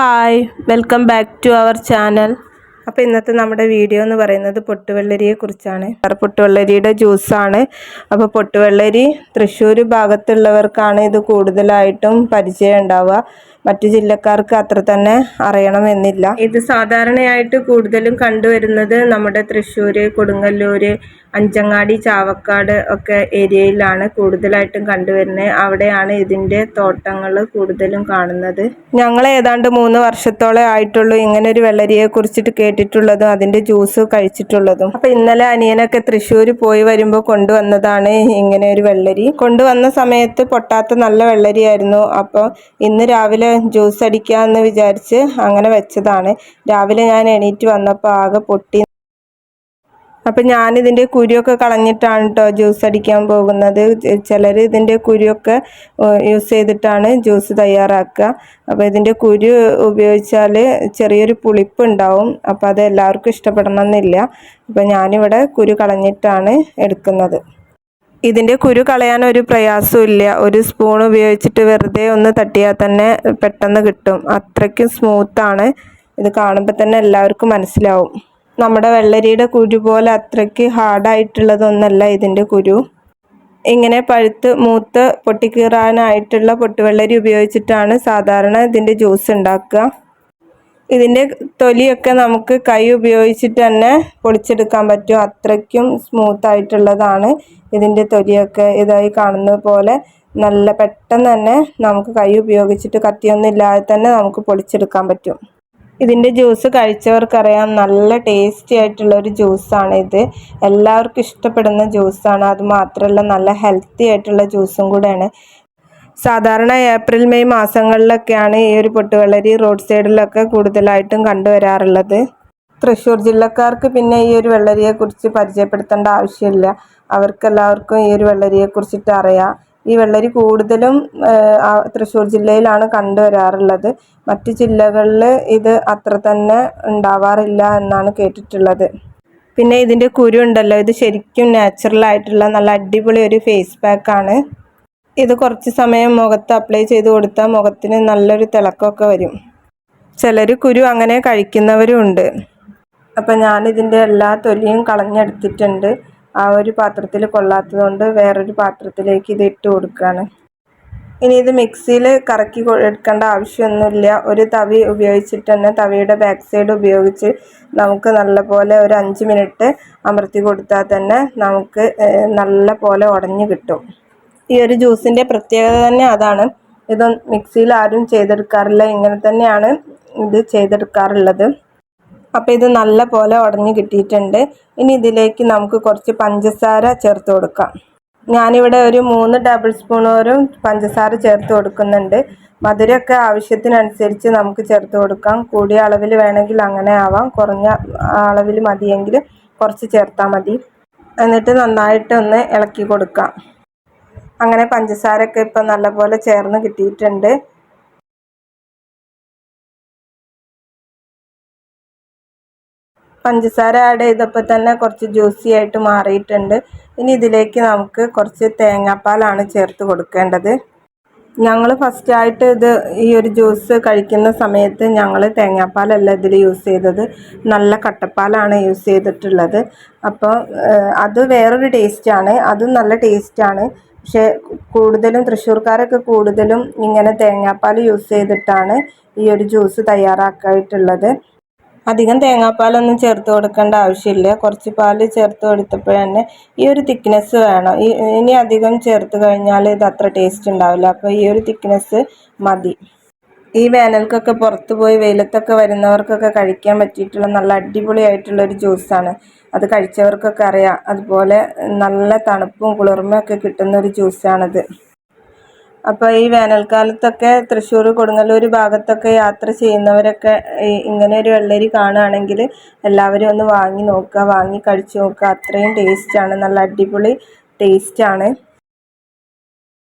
Hi welcome back to our channel അപ്പോൾ ഇന്നത്തെ നമ്മുടെ വീഡിയോ എന്ന് പറയുന്നത് പൊട്ടുവെള്ളരിയെ കുറിച്ചാണ്. പൊട്ടുവെള്ളരിയുടെ ജ്യൂസാണ് അപ്പോൾ പൊട്ടുവെള്ളരി തൃശ്ശൂർ ഭാഗത്തുള്ളവർക്കാണ് ഇത് കൂടുതലായിട്ടും പരിചയം ഉണ്ടാവുക. മറ്റു ജില്ലക്കാർക്ക് അത്ര തന്നെ അറിയണമെന്നില്ല. ഇത് സാധാരണയായിട്ട് കൂടുതലും കണ്ടുവരുന്നത് നമ്മുടെ തൃശ്ശൂർ കൊടുങ്ങല്ലൂർ അഞ്ചങ്ങാടി ചാവക്കാട് ഒക്കെ ഏരിയയിലാണ് കൂടുതലായിട്ടും കണ്ടുവരുന്നത്. അവിടെയാണ് ഇതിന്റെ തോട്ടങ്ങൾ കൂടുതലും കാണുന്നത്. ഞങ്ങൾ ഏതാണ്ട് മൂന്ന് വർഷത്തോളം ആയിട്ടുള്ളൂ ഇങ്ങനെ ഒരു വെള്ളരിയെ കുറിച്ചിട്ട് കേട്ടിട്ടുള്ളതും അതിന്റെ ജ്യൂസ് കഴിച്ചിട്ടുള്ളതും. അപ്പോൾ ഇന്നലെ അനിയനൊക്കെ തൃശ്ശൂർ പോയി വരുമ്പോൾ കൊണ്ടുവന്നതാണ് ഇങ്ങനെ ഒരു വെള്ളരി. കൊണ്ടുവന്ന സമയത്ത് പൊട്ടാത്ത നല്ല വെള്ളരിയായിരുന്നു. അപ്പോൾ ഇന്ന് രാവിലെ ജ്യൂസ് അടിക്കാമെന്ന് വിചാരിച്ച് അങ്ങനെ വെച്ചതാണ്. രാവിലെ ഞാൻ എണീറ്റ് വന്നപ്പോൾ ആകെ പൊട്ടി. അപ്പം ഞാനിതിന്റെ കുരുവൊക്കെ കളഞ്ഞിട്ടാണ് കേട്ടോ ജ്യൂസ് അടിക്കാൻ പോകുന്നത്. ചിലർ ഇതിന്റെ കുരുവൊക്കെ യൂസ് ചെയ്തിട്ടാണ് ജ്യൂസ് തയ്യാറാക്കുക. അപ്പോൾ ഇതിന്റെ കുരു ഉപയോഗിച്ചാൽ ചെറിയൊരു പുളിപ്പ് ഉണ്ടാവും. അപ്പോൾ അത് എല്ലാവർക്കും ഇഷ്ടപ്പെടണമെന്നില്ല. അപ്പം ഞാനിവിടെ കുരു കളഞ്ഞിട്ടാണ് എടുക്കുന്നത്. ഇതിന്റെ കുരു കളയാൻ ഒരു പ്രയാസമില്ല ഒരു സ്പൂൺ ഉപയോഗിച്ചിട്ട് വെറുതെ ഒന്ന് തട്ടിയാൽ തന്നെ പെട്ടെന്ന് കിട്ടും. അത്രയ്ക്കും സ്മൂത്താണ് ഇത് കാണുമ്പോൾ തന്നെ എല്ലാവർക്കും മനസ്സിലാവും. നമ്മുടെ വെള്ളരിയുടെ കുരു പോലെ അത്രയ്ക്ക് ഹാർഡായിട്ടുള്ളതൊന്നല്ല ഇതിന്റെ കുരു. ഇങ്ങനെ പഴുത്ത് മൂത്ത് പൊട്ടിക്കീറാനായിട്ടുള്ള പൊട്ടുവെള്ളരി ഉപയോഗിച്ചിട്ടാണ് സാധാരണ ഇതിന്റെ ജ്യൂസ് ഉണ്ടാക്കുക. ഇതിന്റെ തൊലിയൊക്കെ നമുക്ക് കൈ ഉപയോഗിച്ചിട്ട് തന്നെ പൊളിച്ചെടുക്കാൻ പറ്റും. അത്രയ്ക്കും സ്മൂത്ത് ആയിട്ടുള്ളതാണ് ഇതിന്റെ തൊലിയൊക്കെ ഇതായി കാണുന്നത് പോലെ. നല്ല പെട്ടെന്ന് തന്നെ നമുക്ക് കൈ ഉപയോഗിച്ചിട്ട് കത്തിയൊന്നും ഇല്ലാതെ തന്നെ നമുക്ക് പൊളിച്ചെടുക്കാൻ പറ്റും. ഇതിന്റെ ജ്യൂസ് കഴിച്ചവർക്കറിയാം നല്ല ടേസ്റ്റി ആയിട്ടുള്ള ഒരു ജ്യൂസാണ് ഇത്. എല്ലാവർക്കും ഇഷ്ടപ്പെടുന്ന ജ്യൂസാണ്. അത് മാത്രമല്ല നല്ല ഹെൽത്തി ആയിട്ടുള്ള ജ്യൂസും കൂടെയാണ്. സാധാരണ ഏപ്രിൽ മെയ് മാസങ്ങളിലൊക്കെയാണ് ഈ ഒരു പൊട്ടുവെള്ളരി റോഡ് സൈഡിലൊക്കെ കൂടുതലായിട്ടും കണ്ടുവരാറുള്ളത്. തൃശ്ശൂർ ജില്ലക്കാർക്ക് പിന്നെ ഈ ഒരു വെള്ളരിയെക്കുറിച്ച് പരിചയപ്പെടുത്തേണ്ട ആവശ്യമില്ല. അവർക്കെല്ലാവർക്കും ഈ ഒരു വെള്ളരിയെക്കുറിച്ചിട്ട് അറിയാം. ഈ വെള്ളരി കൂടുതലും തൃശ്ശൂർ ജില്ലയിലാണ് കണ്ടുവരാറുള്ളത്. മറ്റു ജില്ലകളിൽ ഇത് അത്ര തന്നെ ഉണ്ടാവാറില്ല എന്നാണ് കേട്ടിട്ടുള്ളത്. പിന്നെ ഇതിന്റെ കുരു ഉണ്ടല്ലോ. ഇത് ശരിക്കും നാച്ചുറൽ ആയിട്ടുള്ള നല്ല അടിപൊളി ഒരു ഫേസ് പാക്കാണ് ഇത് കുറച്ച് സമയം മുഖത്ത് അപ്ലൈ ചെയ്ത് കൊടുത്താൽ മുഖത്തിന് നല്ലൊരു തിളക്കമൊക്കെ വരും. ചിലർ കുരു അങ്ങനെ കഴിക്കുന്നവരും ഉണ്ട് അപ്പം ഞാനിതിന്റെ എല്ലാ തൊലിയും കളഞ്ഞെടുത്തിട്ടുണ്ട്. ആ ഒരു പാത്രത്തിൽ കൊള്ളാത്തതുകൊണ്ട് വേറൊരു പാത്രത്തിലേക്ക് ഇത് ഇട്ട് കൊടുക്കുകയാണ് ഇനി ഇത് മിക്സിയിൽ കറക്കി എടുക്കേണ്ട ആവശ്യമൊന്നുമില്ല. ഒരു തവി ഉപയോഗിച്ചിട്ട് തന്നെ തവിയുടെ ബാക്ക് സൈഡ് ഉപയോഗിച്ച് നമുക്ക് നല്ലപോലെ ഒരു അഞ്ച് മിനിറ്റ് അമർത്തി കൊടുത്താൽ തന്നെ നമുക്ക് നല്ല പോലെ ഉടഞ്ഞു കിട്ടും. ഈ ഒരു ജ്യൂസിന്റെ പ്രത്യേകത തന്നെ അതാണ്. ഇത് മിക്സിയിൽ ആരും ചെയ്തെടുക്കാറില്ല. ഇങ്ങനെ തന്നെയാണ് ഇത് ചെയ്തെടുക്കാറുള്ളത്. അപ്പോൾ ഇത് നല്ല പോലെ ഉടഞ്ഞു കിട്ടിയിട്ടുണ്ട്. ഇനി ഇതിലേക്ക് നമുക്ക് കുറച്ച് പഞ്ചസാര ചേർത്ത് കൊടുക്കാം. ഞാനിവിടെ ഒരു മൂന്ന് ടേബിൾ സ്പൂണോരും പഞ്ചസാര ചേർത്ത് കൊടുക്കുന്നുണ്ട്. മധുരമൊക്കെ ആവശ്യത്തിനനുസരിച്ച് നമുക്ക് ചേർത്ത് കൊടുക്കാം. കൂടിയ അളവിൽ വേണമെങ്കിൽ അങ്ങനെ ആവാം. കുറഞ്ഞ അളവിൽ മതിയെങ്കിൽ കുറച്ച് ചേർത്താൽ മതി. എന്നിട്ട് നന്നായിട്ട് ഒന്ന് ഇളക്കി കൊടുക്കാം. അങ്ങനെ പഞ്ചസാരയൊക്കെ ഇപ്പം നല്ലപോലെ ചേർന്ന് കിട്ടിയിട്ടുണ്ട്. പഞ്ചസാര ആഡ് ചെയ്തപ്പോൾ തന്നെ കുറച്ച് ജ്യൂസി ആയിട്ട് മാറിയിട്ടുണ്ട്. ഇനി ഇതിലേക്ക് നമുക്ക് കുറച്ച് തേങ്ങാപ്പാലാണ് ചേർത്ത് കൊടുക്കേണ്ടത്. ഞങ്ങൾ ഫസ്റ്റായിട്ട് ഇത് ഈ ഒരു ജ്യൂസ് കഴിക്കുന്ന സമയത്ത് ഞങ്ങൾ തേങ്ങാപ്പാലല്ല ഇതിൽ യൂസ് ചെയ്തത്. നല്ല കട്ടപ്പാലാണ് യൂസ് ചെയ്തിട്ടുള്ളത്. അപ്പോൾ അത് വേറൊരു ടേസ്റ്റാണ് അതും നല്ല ടേസ്റ്റാണ് പക്ഷേ കൂടുതലും തൃശ്ശൂർക്കാരൊക്കെ കൂടുതലും ഇങ്ങനെ തേങ്ങാപ്പാൽ യൂസ് ചെയ്തിട്ടാണ് ഈ ഒരു ജ്യൂസ് തയ്യാറാക്കിയിട്ടുള്ളത്. അധികം തേങ്ങാപ്പാലൊന്നും ചേർത്ത് കൊടുക്കേണ്ട ആവശ്യമില്ല. കുറച്ച് പാൽ ചേർത്ത് കൊടുത്തപ്പോൾ തന്നെ ഈ ഒരു തിക്നെസ് വേണം. ഇനി അധികം ചേർത്ത് കഴിഞ്ഞാൽ ഇത് അത്ര ടേസ്റ്റ് ഉണ്ടാവില്ല. അപ്പോൾ ഈ ഒരു തിക്നെസ് മതി. ഈ വേനൽക്കൊക്കെ പുറത്ത് പോയി വെയിലത്തൊക്കെ വരുന്നവർക്കൊക്കെ കഴിക്കാൻ പറ്റിയിട്ടുള്ള നല്ല അടിപൊളിയായിട്ടുള്ള ഒരു ജ്യൂസാണ്. അത് കഴിച്ചവർക്കൊക്കെ അറിയാം. അതുപോലെ നല്ല തണുപ്പും കുളിർമയൊക്കെ കിട്ടുന്ന ഒരു ജ്യൂസാണത്. അപ്പോൾ ഈ വേനൽക്കാലത്തൊക്കെ തൃശ്ശൂർ കൊടുങ്ങല്ലൂർ ഭാഗത്തൊക്കെ യാത്ര ചെയ്യുന്നവരൊക്കെ ഇങ്ങനെ ഒരു വെള്ളരി കാണുകയാണെങ്കിൽ എല്ലാവരും ഒന്ന് വാങ്ങി നോക്കുക വാങ്ങി കഴിച്ചു നോക്കുക. അത്രയും ടേസ്റ്റാണ് നല്ല അടിപൊളി ടേസ്റ്റാണ്